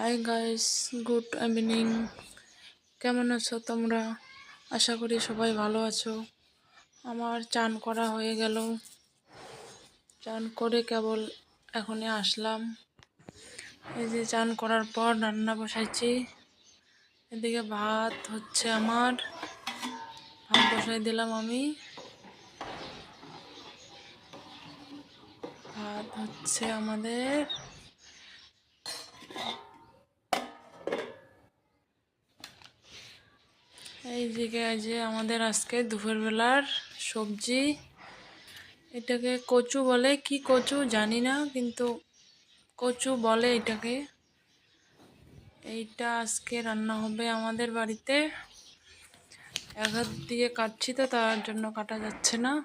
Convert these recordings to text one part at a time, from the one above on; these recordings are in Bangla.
হাই গাইস গুড ইভিনিং কেমন আছো তোমরা? আশা করি সবাই ভালো আছো। আমার চান করা হয়ে গেল। চান করে কেবল এখনই আসলাম। এই যে চান করার পর রান্না বসাইছি। এদিকে ভাত হচ্ছে আমার। ভাত বসাই দিলাম আমি। ভাত হচ্ছে আমাদের এই দিকে যে আমাদের আজকে দুপুরবেলার সবজি, এটাকে কচু বলে। কি কচু জানি না, কিন্তু কচু বলে এটাকে। এইটা আজকে রান্না হবে আমাদের বাড়িতে। এক হাত দিয়ে কাটছি তো, তার জন্য কাটা যাচ্ছে না।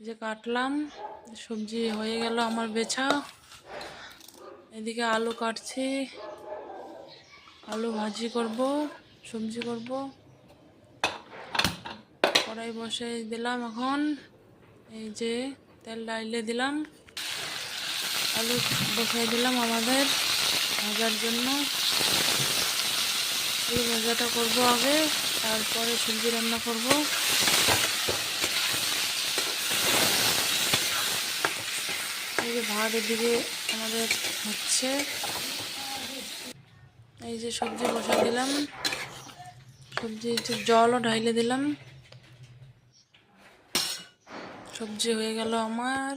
যে কাটলাম, সবজি হয়ে গেল আমার বেছা। এদিকে আলু কাটছি, আলু ভাজি করব। সবজি করব। কড়াই বসে দিলাম এখন। এই যে তেল ডাইলে দিলাম। আলু বসাই দিলাম আমাদের ভাজার জন্য। এই ভাজাটা করব আগে, তারপরে সবজি রান্না করব। এই যে ভাত এদিকে আমাদের হচ্ছে। এই যে সবজি বসাই দিলাম। সবজি জলও ঢাইলে দিলাম। সবজি হয়ে গেল আমার।